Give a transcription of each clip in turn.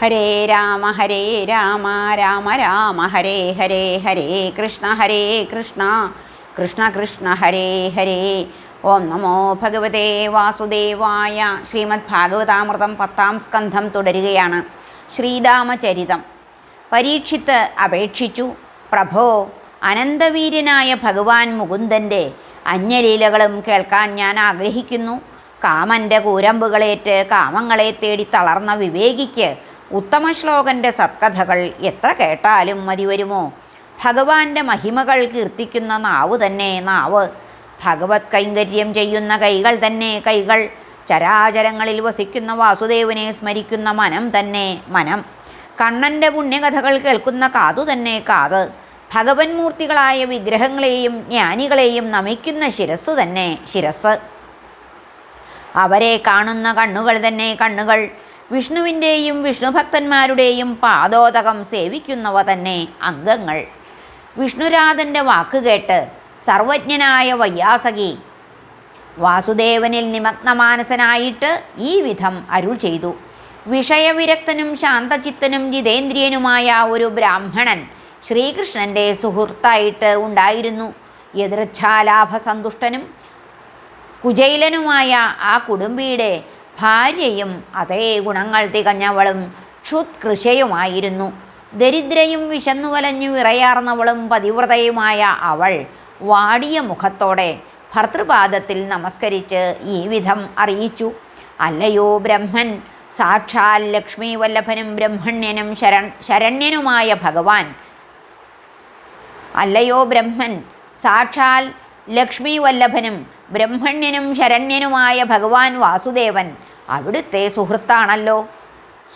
ഹരേ രാമ ഹരേ രാമ രാമ രാമ ഹരേ ഹരേ ഹരേ കൃഷ്ണ ഹരേ കൃഷ്ണ. കൃഷ്ണ കൃഷ്ണ ഹരേ ഹരേ. ഓം നമോ ഭഗവതേ വാസുദേവായ ശ്രീമദ് ഭാഗവതാമൃതം പത്താം സ്കന്ധം തുടരുകയാണ്. ശ്രീരാമചരിതം. പരീക്ഷിത്ത് അപേക്ഷിച്ചു. പ്രഭോ അനന്തവീര്യനായ ഭഗവാൻ മുകുന്ദന്റെ അന്യലീലകളും കേൾക്കാൻ ഞാൻ ആഗ്രഹിക്കുന്നു. കാമന്റെ കൂരമ്പുകളേറ്റ് കാമങ്ങളെ തേടി തളർന്ന വിവേകിക്ക് ഉത്തമ ശ്ലോകന്റെ സത്കഥകൾ എത്ര കേട്ടാലും മതി വരുമോ? ഭഗവാന്റെ മഹിമകൾ കീർത്തിക്കുന്ന നാവ് തന്നെ നാവ്. ഭഗവത് കൈങ്കര്യം ചെയ്യുന്ന കൈകൾ തന്നെ കൈകൾ. ചരാചരങ്ങളിൽ വസിക്കുന്ന വാസുദേവനെ സ്മരിക്കുന്ന മനം തന്നെ മനം. കണ്ണന്റെ പുണ്യകഥകൾ കേൾക്കുന്ന കാതു തന്നെ കാത്. ഭഗവന്മൂർത്തികളായ വിഗ്രഹങ്ങളെയും ജ്ഞാനികളെയും നമിക്കുന്ന ശിരസ് തന്നെ ശിരസ് അവരെ കാണുന്ന കണ്ണുകൾ തന്നെ കണ്ണുകൾ. വിഷ്ണുവിന്റെയും വിഷ്ണുഭക്തന്മാരുടെയും പാദോദകം സേവിക്കുന്നവ തന്നെ അംഗങ്ങൾ. വിഷ്ണുരാധന്റെ വാക്കുകേട്ട് സർവജ്ഞനായ വയ്യാസകി വാസുദേവനിൽ നിമഗ്നമാനസനായിട്ട് ഈ വിധം അരുൾ ചെയ്തു. വിഷയവിരക്തനും ശാന്തചിത്തനും ജിതേന്ദ്രിയനുമായ ഒരു ബ്രാഹ്മണൻ ശ്രീകൃഷ്ണന്റെ സുഹൃത്തായിട്ട് ഉണ്ടായിരുന്നു. എതിർച്ഛാലാഭസന്തുഷ്ടനും കുജൈലനുമായ ആ കുടുംബിയുടെ ഭാര്യയും അതേ ഗുണങ്ങൾ തികഞ്ഞവളും ക്ഷുത്കൃഷയുമായിരുന്നു. ദരിദ്രയും വിശന്നു വലഞ്ഞു വിറയാർന്നവളും പതിവ്രതയുമായ അവൾ വാടിയ മുഖത്തോടെ ഭർത്തൃപാദത്തിൽ നമസ്കരിച്ച് ഈ വിധം അറിയിച്ചു. അല്ലയോ ബ്രഹ്മൻ സാക്ഷാൽ ലക്ഷ്മി വല്ലഭനും ബ്രഹ്മണ്യനും ശരൺ ശരണ്യനുമായ ഭഗവാൻ. അല്ലയോ ബ്രഹ്മൻ സാക്ഷാൽ ലക്ഷ്മി വല്ലഭനും ബ്രഹ്മണ്യനും ശരണ്യനുമായ ഭഗവാൻ വാസുദേവൻ അവിടുത്തെ സുഹൃത്താണല്ലോ.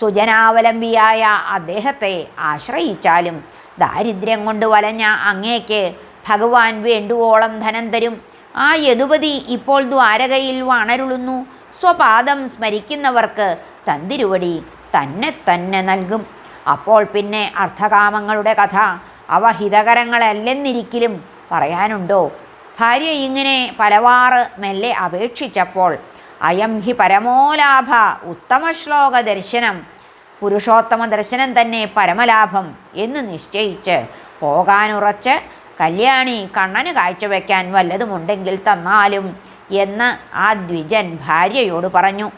സുജനാവലംബിയായ അദ്ദേഹത്തെ ആശ്രയിച്ചാലും ദാരിദ്ര്യം കൊണ്ട് വലഞ്ഞ അങ്ങേക്ക് ഭഗവാൻ വേണ്ടുവോളം ധനം തരും. ആ യദുപതി ഇപ്പോൾ ദ്വാരകയിൽ വണരുളുന്നു. സ്വപാദം സ്മരിക്കുന്നവർക്ക് തന്തിരുവടി തന്നെ തന്നെ നൽകും. അപ്പോൾ പിന്നെ അർത്ഥകാമങ്ങളുടെ കഥ അവ ഹിതകരങ്ങളല്ലെന്നിരിക്കലും പറയാനുണ്ടോ? ഭാര്യ ഇങ്ങനെ പലവാറ് മെല്ലെ അപേക്ഷിച്ചപ്പോൾ അയം ഹി പരമോലാഭ ഉത്തമ ശ്ലോക ദർശനം പുരുഷോത്തമ ദർശനം തന്നെ പരമലാഭം എന്ന് നിശ്ചയിച്ച് പോകാനുറച്ച് കല്യാണി കണ്ണന് കാഴ്ചവെക്കാൻ വല്ലതുമുണ്ടെങ്കിൽ തന്നാലും എന്ന് ആ ദ്വിജൻ ഭാര്യയോട് പറഞ്ഞു.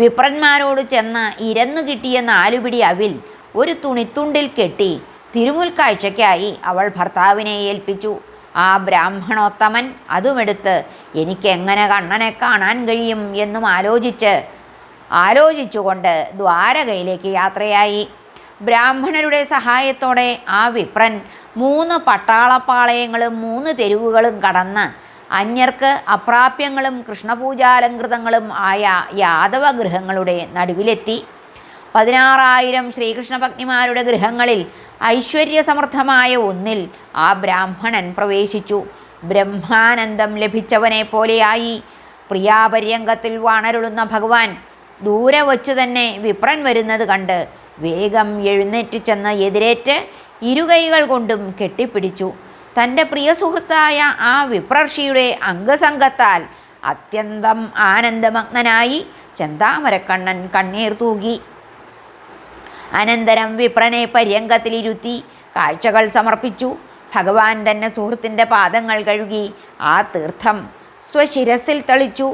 വിപ്രന്മാരോട് ചെന്ന് ഇരന്നു കിട്ടിയ നാലുപിടി അവിൽ ഒരു തുണിത്തുണ്ടിൽ കെട്ടി തിരുമുൽക്കാഴ്ചയ്ക്കായി അവൾ ഭർത്താവിനെ ഏൽപ്പിച്ചു. ആ ബ്രാഹ്മണോത്തമൻ അതുമെടുത്ത് എനിക്കെങ്ങനെ കണ്ണനെ കാണാൻ കഴിയും എന്നും ആലോചിച്ച് ആലോചിച്ചുകൊണ്ട് ദ്വാരകയിലേക്ക് യാത്രയായി. ബ്രാഹ്മണരുടെ സഹായത്തോടെ ആ വിപ്രൻ മൂന്ന് പട്ടാളപ്പാളയങ്ങളും മൂന്ന് തെരുവുകളും കടന്ന് അന്യർക്ക് അപ്രാപ്യങ്ങളും കൃഷ്ണപൂജാലങ്കൃതങ്ങളും ആയ യാദവഗൃഹങ്ങളുടെ നടുവിലെത്തി. പതിനാറായിരം ശ്രീകൃഷ്ണ ഭക്തിമാരുടെ ഗൃഹങ്ങളിൽ ഐശ്വര്യസമർത്ഥമായ ഒന്നിൽ ആ ബ്രാഹ്മണൻ പ്രവേശിച്ചു. ബ്രഹ്മാനന്ദം ലഭിച്ചവനെ പോലെയായി പ്രിയാപര്യങ്കത്തിൽ വാണരുളുന്ന ഭഗവാൻ ദൂരെ വച്ചു തന്നെ വിപ്രൻ വരുന്നത് കണ്ട് വേഗം എഴുന്നേറ്റ് ചെന്ന് എതിരേറ്റ് ഇരുകൈകൾ കൊണ്ടും കെട്ടിപ്പിടിച്ചു. തന്റെ പ്രിയ സുഹൃത്തായ ആ വിപ്രർഷിയുടെ അംഗസംഗത്താൽ അത്യന്തം ആനന്ദമഗ്നനായി ചെന്താമരക്കണ്ണൻ കണ്ണീർ തൂകി. അനന്തരം വിപ്രനെ പര്യങ്കത്തിലിരുത്തി കാഴ്ചകൾ സമർപ്പിച്ചു. ഭഗവാൻ തന്നെ സുഹൃത്തിന്റെ പാദങ്ങൾ കഴുകി ആ തീർത്ഥം സ്വശിരസിൽ തളിച്ചു.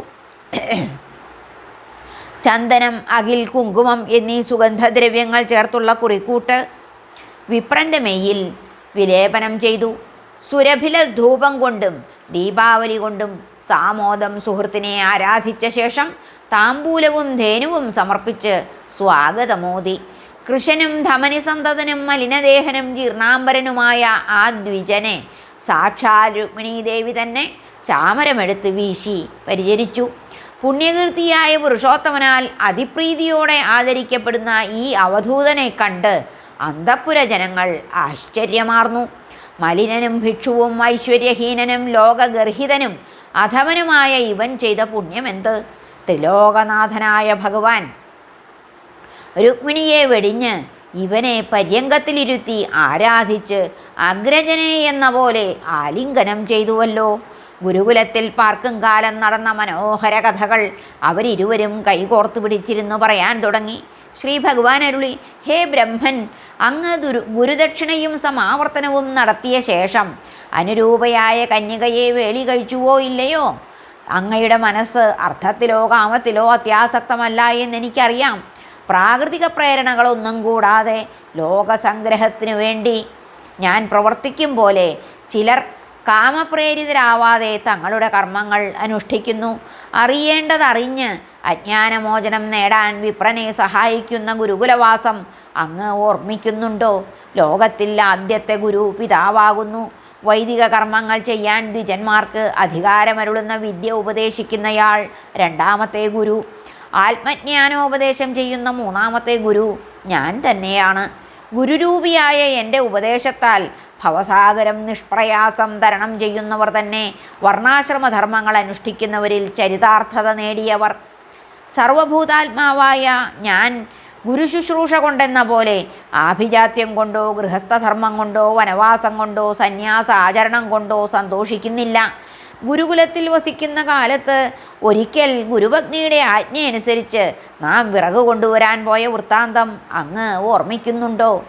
ചന്ദനം അകിൽ കുങ്കുമം എന്നീ സുഗന്ധദ്രവ്യങ്ങൾ ചേർത്തുള്ള കുറിക്കൂട്ട് വിപ്രന്റെ മെയ്യിൽ വിലേപനം ചെയ്തു. സുരഭില ധൂപം കൊണ്ടും ദീപാവലി കൊണ്ടും സാമോദം സുഹൃത്തിനെ ആരാധിച്ച ശേഷം താമ്പൂലവും ധേനുവും സമർപ്പിച്ച് സ്വാഗതമോദി കൃഷനും ധമനിസന്തതനും മലിനദേഹനും ജീർണാംബരനുമായ ആ ദ്വിജനെ സാക്ഷാൽ രുക്മിണീദേവി തന്നെ ചാമരമെടുത്ത് വീശി പരിചരിച്ചു. പുണ്യകീർത്തിയായ പുരുഷോത്തമനാൽ അതിപ്രീതിയോടെ ആദരിക്കപ്പെടുന്ന ഈ അവധൂതനെ കണ്ട് അന്തപ്പുര ജനങ്ങൾ ആശ്ചര്യമാർന്നു. മലിനനും ഭിക്ഷുവും ഐശ്വര്യഹീനനും ലോകഗർഹിതനും അധമനുമായ ഇവൻ ചെയ്ത പുണ്യമെന്ത്? ത്രിലോകനാഥനായ ഭഗവാൻ രുക്മിണിയെ വെടിഞ്ഞ് ഇവനെ പര്യങ്കത്തിലിരുത്തി ആരാധിച്ച് അഗ്രജനെ എന്ന പോലെ ആലിംഗനം ചെയ്തുവല്ലോ. ഗുരുകുലത്തിൽ പാർക്കും കാലം നടന്ന മനോഹര കഥകൾ അവരിരുവരും കൈകോർത്തു പിടിച്ചിരുന്നു പറയാൻ തുടങ്ങി. ശ്രീ ഭഗവാൻ അരുളി ഹേ ബ്രഹ്മൻ അങ്ങ് ദുരു ഗുരുദക്ഷിണയും സമാവർത്തനവും നടത്തിയ ശേഷം അനുരൂപയായ കന്യകയെ വേളി കഴിച്ചുവോ ഇല്ലയോ? അങ്ങയുടെ മനസ്സ് അർത്ഥത്തിലോ കാമത്തിലോ അത്യാസക്തമല്ല എന്നെനിക്കറിയാം. പ്രാകൃതിക പ്രേരണകളൊന്നും കൂടാതെ ലോകസംഗ്രഹത്തിനു വേണ്ടി ഞാൻ പ്രവർത്തിക്കും പോലെ ചിലർ കാമപ്രേരിതരാവാതെ തങ്ങളുടെ കർമ്മങ്ങൾ അനുഷ്ഠിക്കുന്നു. അറിയേണ്ടതറിഞ്ഞ് അജ്ഞാനമോചനം നേടാൻ വിപ്രനെ സഹായിക്കുന്ന ഗുരുകുലവാസം അങ്ങ് ഓർമ്മിക്കുന്നുണ്ടോ? ലോകത്തിൽ ആദ്യത്തെ ഗുരു പിതാവാകുന്നു. വൈദിക കർമ്മങ്ങൾ ചെയ്യാൻ ദ്വിജന്മാർക്ക് അധികാരമരുളുന്ന വിദ്യ ഉപദേശിക്കുന്നയാൾ രണ്ടാമത്തെ ഗുരു. ആത്മജ്ഞാനോപദേശം ചെയ്യുന്ന മൂന്നാമത്തെ ഗുരു ഞാൻ തന്നെയാണ്. ഗുരുരൂപിയായ എന്റെ ഉപദേശത്താൽ ഭവസാഗരം നിഷ്പ്രയാസം തരണം ചെയ്യുന്നവർ തന്നെ വർണാശ്രമധർമ്മങ്ങൾ അനുഷ്ഠിക്കുന്നവരിൽ ചരിതാർത്ഥത നേടിയവർ. സർവഭൂതാത്മാവായ ഞാൻ ഗുരുശുശ്രൂഷ കൊണ്ടെന്ന പോലെ ആഭിജാത്യം കൊണ്ടോ ഗൃഹസ്ഥധർമ്മം കൊണ്ടോ വനവാസം കൊണ്ടോ സന്യാസ ആചരണം കൊണ്ടോ സന്തോഷിക്കുന്നില്ല. ഗുരുകുലത്തിൽ വസിക്കുന്ന കാലത്ത് ഒരിക്കൽ ഗുരുപത്നിയുടെ ആജ്ഞയനുസരിച്ച് നാം വിറക് കൊണ്ടുവരാൻ പോയ വൃത്താന്തം അങ്ങ് ഓർമ്മിക്കുന്നുണ്ടോ?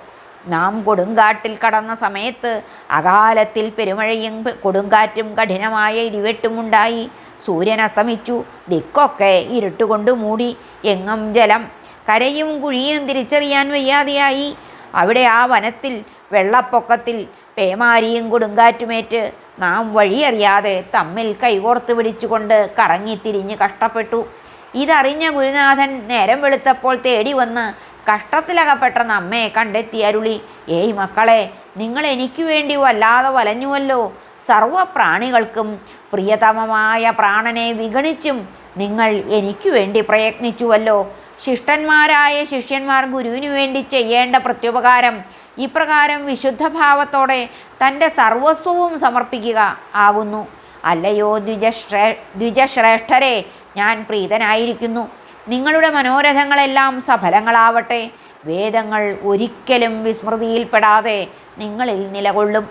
നാം കൊടുങ്കാട്ടിൽ കടന്ന സമയത്ത് അകാലത്തിൽ പെരുമഴയും കൊടുങ്കാറ്റും കഠിനമായ ഇടിവെട്ടുമുണ്ടായി. സൂര്യൻ അസ്തമിച്ചു ദിക്കൊക്കെ ഇരുട്ടുകൊണ്ട് മൂടി. എങ്ങും ജലം കരയും കുഴിയും തിരിച്ചറിയാൻ വയ്യാതെയായി. അവിടെ ആ വനത്തിൽ വെള്ളപ്പൊക്കത്തിൽ പേമാരിയും കൊടുങ്കാറ്റുമേറ്റ് നാം വഴിയറിയാതെ തമ്മിൽ കൈകോർത്ത് പിടിച്ചുകൊണ്ട് കറങ്ങിത്തിരിഞ്ഞ് കഷ്ടപ്പെട്ടു. ഇതറിഞ്ഞ ഗുരുനാഥൻ നേരം വെളുത്തപ്പോൾ തേടി വന്ന് കഷ്ടത്തിലകപ്പെട്ട നമ്മെ കണ്ടെത്തി അരുളി ഏയ് മക്കളെ നിങ്ങൾ എനിക്ക് വേണ്ടി വല്ലാതെ വലഞ്ഞുവല്ലോ. സർവപ്രാണികൾക്കും പ്രിയതമമായ പ്രാണനെ വിഗണിച്ചും നിങ്ങൾ എനിക്ക് വേണ്ടി പ്രയത്നിച്ചുവല്ലോ. ശിഷ്ടന്മാരായ ശിഷ്യന്മാർ ഗുരുവിനു വേണ്ടി ചെയ്യേണ്ട പ്രത്യുപകാരം ഇപ്രകാരം വിശുദ്ധഭാവത്തോടെ തന്റെ സർവസ്വവും സമർപ്പിക്കുക ആകുന്നു. അല്ലയോ ദ്വിജശ്രേ ദ്വിജശ്രേഷ്ഠരെ ഞാൻ പ്രീതനായിരിക്കുന്നു. നിങ്ങളുടെ മനോരഥങ്ങളെല്ലാം സഫലങ്ങളാവട്ടെ. വേദങ്ങൾ ഒരിക്കലും വിസ്മൃതിയിൽപ്പെടാതെ നിങ്ങളിൽ നിലകൊള്ളും.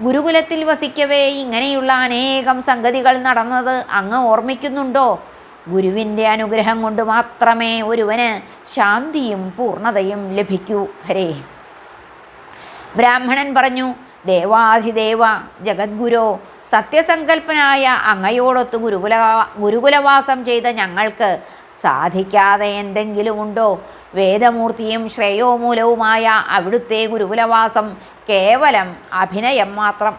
ഗുരുകുലത്തിൽ വസിക്കവേ ഇങ്ങനെയുള്ള അനേകം സംഗതികൾ നടന്നത് അങ്ങ് ഓർമ്മിക്കുന്നുണ്ടോ? ഗുരുവിന്റെ അനുഗ്രഹം കൊണ്ട് മാത്രമേ ഒരുവന് ശാന്തിയും പൂർണതയും ലഭിക്കൂ. ഹരേ ബ്രാഹ്മണൻ പറഞ്ഞു ദേവാധിദേവ ജഗദ്ഗുരോ സത്യസങ്കല്പനായ അങ്ങയോടൊത്ത് ഗുരുകുല ഗുരുകുലവാസം ചെയ്ത ഞങ്ങൾക്ക് സാധിക്കാതെ എന്തെങ്കിലും ഉണ്ടോ? വേദമൂർത്തിയും ശ്രേയോമൂലവുമായ അവിടുത്തെ ഗുരുകുലവാസം കേവലം അഭിനയം മാത്രം.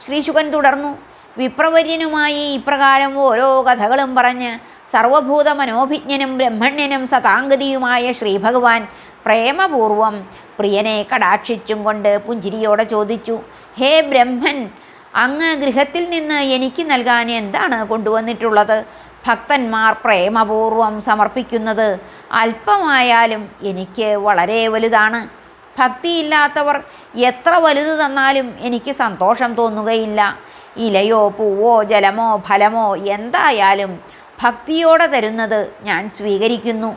ശ്രീശുകൻ തുടർന്നു വിപ്രവര്യനുമായി ഇപ്രകാരം ഓരോ കഥകളും പറഞ്ഞ് സർവഭൂത മനോഭിജ്ഞനും ബ്രഹ്മണ്യനും സതാംഗതിയുമായ ശ്രീഭഗവാൻ പ്രേമപൂർവം പ്രിയനെ കടാക്ഷിച്ചും കൊണ്ട് പുഞ്ചിരിയോടെ ചോദിച്ചു ഹേ ബ്രഹ്മൻ അങ്ങ് ഗൃഹത്തിൽ നിന്ന് എനിക്ക് നൽകാൻ എന്താണ് കൊണ്ടുവന്നിട്ടുള്ളത്? ഭക്തന്മാർ പ്രേമപൂർവം സമർപ്പിക്കുന്നത് അല്പമായാലും എനിക്ക് വളരെ വലുതാണ്. ഭക്തിയില്ലാത്തവർ എത്ര വലുത് തന്നാലും എനിക്ക് സന്തോഷം തോന്നുകയില്ല. ഇലയോ പൂവോ ജലമോ ഫലമോ എന്തായാലും ഭക്തിയോടെ തരുന്നത് ഞാൻ സ്വീകരിക്കുന്നു.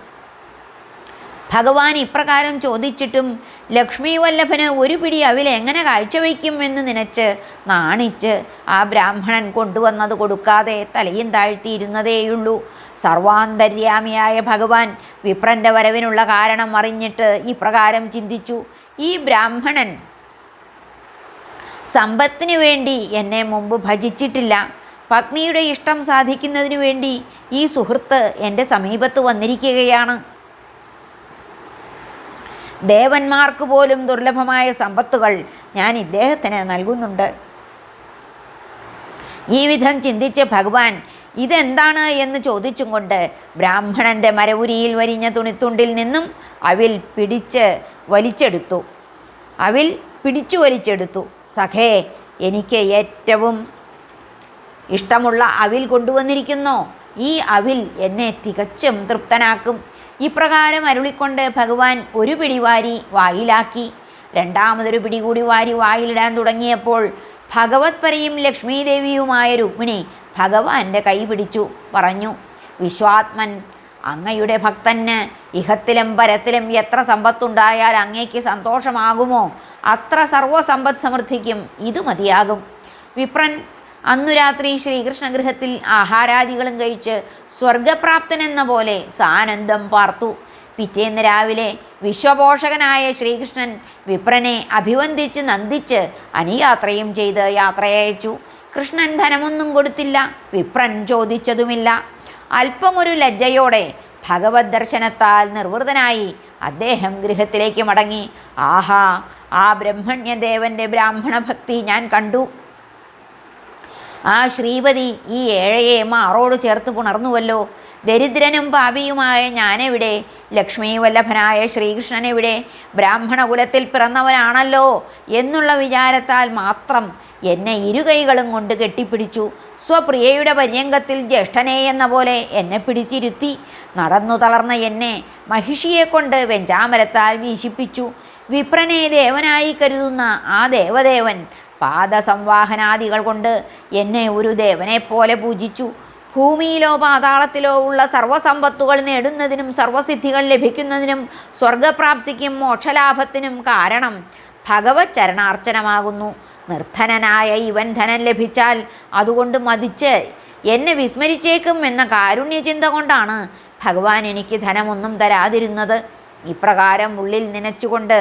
ഭഗവാൻ ഇപ്രകാരം ചോദിച്ചിട്ടും ലക്ഷ്മി വല്ലഭന് ഒരു പിടി അവിൽ എങ്ങനെ കാഴ്ചവെക്കുമെന്ന് നനച്ച് നാണിച്ച് ആ ബ്രാഹ്മണൻ കൊണ്ടുവന്നത് കൊടുക്കാതെ തലയും താഴ്ത്തിയിരുന്നതേയുള്ളൂ. സർവാന്തര്യാമിയായ ഭഗവാൻ വിപ്രന്റെ വരവിനുള്ള കാരണം അറിഞ്ഞിട്ട് ഇപ്രകാരം ചിന്തിച്ചു. ഈ ബ്രാഹ്മണൻ സമ്പത്തിനു വേണ്ടി എന്നെ മുമ്പ് ഭജിച്ചിട്ടില്ല. പത്നിയുടെ ഇഷ്ടം സാധിക്കുന്നതിനു വേണ്ടി ഈ സുഹൃത്ത് എന്റെ സമീപത്ത് വന്നിരിക്കുകയാണ്. ദേവന്മാർക്ക് പോലും ദുർലഭമായ സമ്പത്തുകൾ ഞാൻ ഇദ്ദേഹത്തിന് നൽകുന്നുണ്ട്. ഈ വിധം ചിന്തിച്ച് ഭഗവാൻ ഇതെന്താണ് എന്ന് ചോദിച്ചും കൊണ്ട് ബ്രാഹ്മണന്റെ മരവുരിയിൽ വരിഞ്ഞ തുണിത്തുണ്ടിൽ നിന്നും അവിൽ പിടിച്ച് വലിച്ചെടുത്തു. അവിൽ പിടിച്ചു വലിച്ചെടുത്തു. സഖേ എനിക്ക് ഏറ്റവും ഇഷ്ടമുള്ള അവിൽ കൊണ്ടുവന്നിരിക്കുന്നു. ഈ അവിൽ എന്നെ തികച്ചും തൃപ്തനാക്കും. ഇപ്രകാരം അരുളിക്കൊണ്ട് ഭഗവാൻ ഒരു പിടിവാരി വായിലാക്കി. രണ്ടാമതൊരു പിടികൂടി വാരി വായിലിടാൻ തുടങ്ങിയപ്പോൾ ഭഗവത്പരയും ലക്ഷ്മീദേവിയുമായ രുക്മിണി ഭഗവാന്റെ കൈ പിടിച്ചു പറഞ്ഞു വിശ്വാത്മൻ അങ്ങയുടെ ഭക്തന് ഇഹത്തിലും പരത്തിലും എത്ര സമ്പത്തുണ്ടായാൽ അങ്ങേക്ക് സന്തോഷമാകുമോ? അത്ര സർവസമ്പദ് സമൃദ്ധിക്കും ഇത് മതിയാകും. വിപ്രൻ അന്നു രാത്രി ശ്രീകൃഷ്ണഗൃഹത്തിൽ ആഹാരാദികളും കഴിച്ച് സ്വർഗപ്രാപ്തനെന്ന പോലെ സാനന്ദം പാർത്തു. പിറ്റേന്ന് രാവിലെ വിശ്വപോഷകനായ ശ്രീകൃഷ്ണൻ വിപ്രനെ അഭിവന്ദിച്ച് നന്ദിച്ച് അനുയാത്രയും ചെയ്ത് യാത്രയച്ചു കൃഷ്ണൻ ധനമൊന്നും കൊടുത്തില്ല വിപ്രൻ ചോദിച്ചതുമില്ല. അല്പമൊരു ലജ്ജയോടെ ഭഗവത് ദർശനത്താൽ നിർവൃതനായി അദ്ദേഹം ഗൃഹത്തിലേക്ക് മടങ്ങി. ആഹാ ആ ബ്രഹ്മണ്യദേവന്റെ ബ്രാഹ്മണ ഭക്തി ഞാൻ കണ്ടു. ആ ശ്രീപതി ഈ ഏഴയെ മാറോട് ചേർത്ത് പുണർന്നുവല്ലോ. ദരിദ്രനും പാപിയുമായ ഞാനെവിടെ? ലക്ഷ്മി വല്ലഭനായ ശ്രീകൃഷ്ണനെവിടെ? ബ്രാഹ്മണകുലത്തിൽ ബ്രാഹ്മണ പിറന്നവനാണല്ലോ എന്നുള്ള വിചാരത്താൽ മാത്രം എന്നെ ഇരുകൈകളും കൊണ്ട് കെട്ടിപ്പിടിച്ചു. സ്വപ്രിയയുടെ പര്യങ്കത്തിൽ ജ്യേഷ്ഠനെ എന്ന പോലെ എന്നെ പിടിച്ചിരുത്തി. നടന്നു തളർന്ന എന്നെ മഹിഷിയെക്കൊണ്ട് വെഞ്ചാമരത്താൽ വീശിപ്പിച്ചു. വിപ്രനെ ദേവനായി കരുതുന്ന ആ ദേവദേവൻ പാദസംവാഹനാദികൾ കൊണ്ട് എന്നെ ഒരു ദേവനെപ്പോലെ പൂജിച്ചു. ഭൂമിയിലോ പാതാളത്തിലോ ഉള്ള സർവസമ്പത്തുകൾ നേടുന്നതിനും സർവസിദ്ധികൾ ലഭിക്കുന്നതിനും സ്വർഗപ്രാപ്തിക്കും മോക്ഷലാഭത്തിനും കാരണം ഭഗവത് ചരണാർച്ചനമാകുന്നു. നിർധനനായ ഇവൻ ധനം ലഭിച്ചാൽ അതുകൊണ്ട് മതിച്ച് എന്നെ വിസ്മരിച്ചേക്കും എന്ന കാരുണ്യചിന്ത കൊണ്ടാണ് ഭഗവാൻ എനിക്ക് ധനമൊന്നും തരാതിരുന്നത്. ഇപ്രകാരം ഉള്ളിൽ നനച്ചുകൊണ്ട്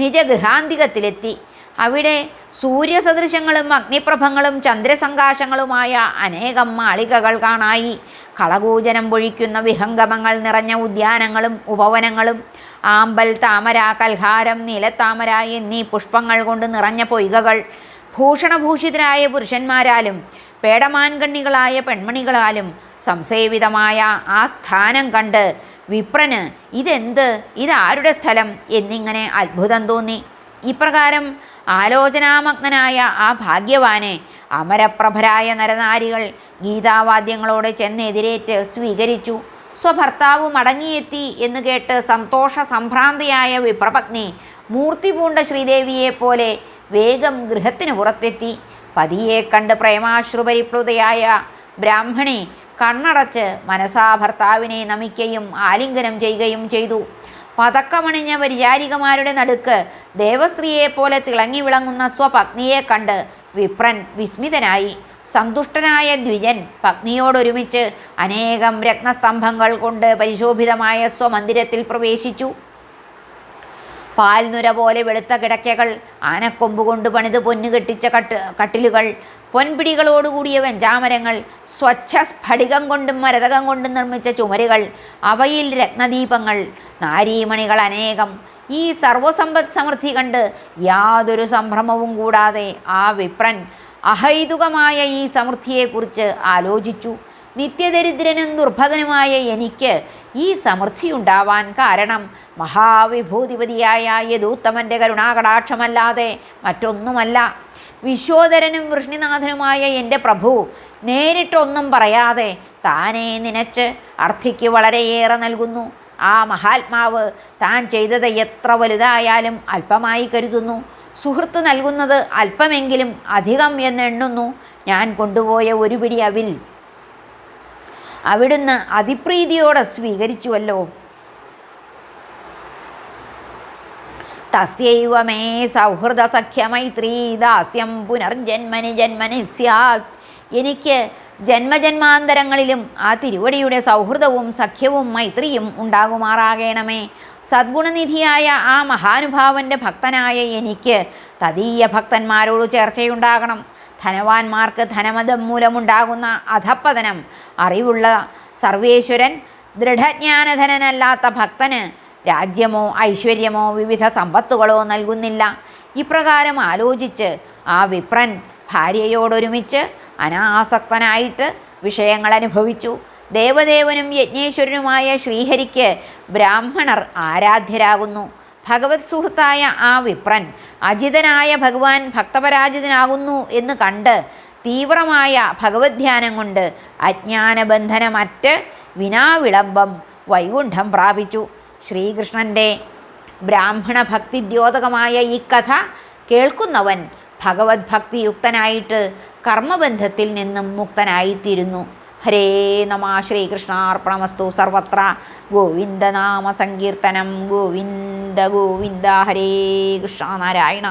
നിജഗൃഹാന്തികത്തിലെത്തി. അവിടെ സൂര്യസദൃശങ്ങളും അഗ്നിപ്രഭങ്ങളും ചന്ദ്രസങ്കാശങ്ങളുമായ അനേകം മാളികകൾ കാണായി. കളകൂജനം പൊഴിക്കുന്ന വിഹംഗമങ്ങൾ നിറഞ്ഞ ഉദ്യാനങ്ങളും ഉപവനങ്ങളും ആമ്പൽ താമര കൽഹാരം നീലത്താമര എന്നീ പുഷ്പങ്ങൾ കൊണ്ട് നിറഞ്ഞ പൊയ്കകൾ ഭൂഷണഭൂഷിതരായ പുരുഷന്മാരാലും പേടമാൻകണ്ണികളായ പെൺമണികളാലും സംസേവിതമായ ആ സ്ഥാനം കണ്ട് വിപ്രന് ഇതെന്ത്? ഇതാരുടെ സ്ഥലം? എന്നിങ്ങനെ അത്ഭുതം തോന്നി. ഇപ്രകാരം ആലോചനാമഗ്നനായ ആ ഭാഗ്യവാനെ അമരപ്രഭരായ നരനാരികൾ ഗീതാവാദ്യങ്ങളോട് ചെന്നെതിരേറ്റ് സ്വീകരിച്ചു. സ്വഭർത്താവ് മടങ്ങിയെത്തി എന്ന് കേട്ട് സന്തോഷ സംഭ്രാന്തിയായ വിപ്രപത്നി മൂർത്തി പൂണ്ട ശ്രീദേവിയെപ്പോലെ വേഗം ഗൃഹത്തിന് പുറത്തെത്തി. പതിയെ കണ്ട് പ്രേമാശ്രുപരിപ്ലുതയായ ബ്രാഹ്മണി കണ്ണടച്ച് മനസാ ഭർത്താവിനെ നമിക്കുകയും ആലിംഗനം ചെയ്യുകയും ചെയ്തു. പതക്കമണിഞ്ഞ പരിചാരികമാരുടെ നടുക്ക് ദേവസ്ത്രീയെപ്പോലെ തിളങ്ങി വിളങ്ങുന്ന സ്വപത്നിയെ കണ്ട് വിപ്രൻ വിസ്മിതനായി. സന്തുഷ്ടനായ ദ്വിജൻ പത്നിയോടൊരുമിച്ച് അനേകം രത്നസ്തംഭങ്ങൾ കൊണ്ട് പരിശോഭിതമായ സ്വമന്ദിരത്തിൽ പ്രവേശിച്ചു. പാൽനുര പോലെ വെളുത്ത കിടക്കകൾ ആനക്കൊമ്പ് കൊണ്ട് പണിത് പൊന്നു കെട്ടിച്ച കട്ട് കട്ടിലുകൾ പൊൻപിടികളോടുകൂടിയ വെഞ്ചാമരങ്ങൾ സ്വച്ഛ സ്ഫടികം കൊണ്ടും മരതകം കൊണ്ടും നിർമ്മിച്ച ചുമരുകൾ അവയിൽ രത്നദീപങ്ങൾ നാരീമണികൾ അനേകം. ഈ സർവസമ്പദ് സമൃദ്ധി കണ്ട് യാതൊരു സംഭ്രമവും കൂടാതെ ആ വിപ്രൻ അഹൈതുകമായ ഈ സമൃദ്ധിയെക്കുറിച്ച് ആലോചിച്ചു. നിത്യദരിദ്രനും ദുർഭകനുമായ എനിക്ക് ഈ സമൃദ്ധിയുണ്ടാവാൻ കാരണം മഹാവിഭൂതിപതിയായ യദൂത്തമന്റെ കരുണാകടാക്ഷമല്ലാതെ മറ്റൊന്നുമല്ല. വിശ്വോദരനും വൃഷ്ണിനാഥനുമായ എന്റെ പ്രഭു നേരിട്ടൊന്നും പറയാതെ താനേ നനച്ച് അർത്ഥിക്ക് വളരെയേറെ നൽകുന്നു. ആ മഹാത്മാവ് താൻ ചെയ്തത് എത്ര വലുതായാലും അല്പമായി കരുതുന്നു. സുഹൃത്ത് നൽകുന്നത് അല്പമെങ്കിലും അധികം എന്നെണ്ണുന്നു ഞാൻ കൊണ്ടുപോയ ഒരു പിടി അവിൽ അവിടുന്ന് അതിപ്രീതിയോടെ സ്വീകരിച്ചുവല്ലോ. തസ്യൈവമേ മേ സൗഹൃദ സഖ്യമൈത്രീ ദാസ്യം പുനർജന്മനി ജന്മനി സ്യാ എനിക്ക് ജന്മജന്മാന്തരങ്ങളിലും ആ തിരുവടിയുടെ സൗഹൃദവും സഖ്യവും മൈത്രിയും ഉണ്ടാകുമാറാകണമേ. സദ്ഗുണനിധിയായ ആ മഹാനുഭാവന്റെ ഭക്തനായ എനിക്ക് തദീയ ഭക്തന്മാരോട് ചേർച്ചയുണ്ടാകണം. ധനവാന്മാർക്ക് ധനമതം മൂലമുണ്ടാകുന്ന അധപ്പതനം അറിവുള്ള സർവേശ്വരൻ ദൃഢജ്ഞാനധനനല്ലാത്ത ഭക്തന് രാജ്യമോ ഐശ്വര്യമോ വിവിധ സമ്പത്തുകളോ നൽകുന്നില്ല. ഇപ്രകാരം ആലോചിച്ച് ആ വിപ്രൻ ഭാര്യയോടൊരുമിച്ച് അനാസക്തനായിട്ട് വിഷയങ്ങൾ അനുഭവിച്ചു ദേവദേവനും യജ്ഞേശ്വരനുമായ ശ്രീഹരിക്ക് ബ്രാഹ്മണർ ആരാധ്യരാകുന്നു. ഭഗവത് സുഹൃത്തായ ആ വിപ്രൻ അജിതനായ ഭഗവാൻ ഭക്തപരാജിതനാകുന്നു എന്ന് കണ്ട് തീവ്രമായ ഭഗവത്ധ്യാനം കൊണ്ട് അജ്ഞാനബന്ധനമറ്റ് വിനാവിളംബം വൈകുണ്ഠം പ്രാപിച്ചു. ശ്രീകൃഷ്ണന്റെ ബ്രാഹ്മണ ഭക്തിദ്യോതകമായ ഈ കഥ കേൾക്കുന്നവൻ ഭഗവത് ഭക്തിയുക്തനായിട്ട് കർമ്മബന്ധത്തിൽ നിന്നും മുക്തനായിത്തീരുന്നു. ഹരേ നമ ശ്രീകൃഷ്ണാർപ്പണമസ്തു സർവത്ര. ഗോവിന്ദനാമ സങ്കീർത്തനം. ഗോവിന്ദ ഗോവിന്ദ. ഹരേ കൃഷ്ണ നാരായണ.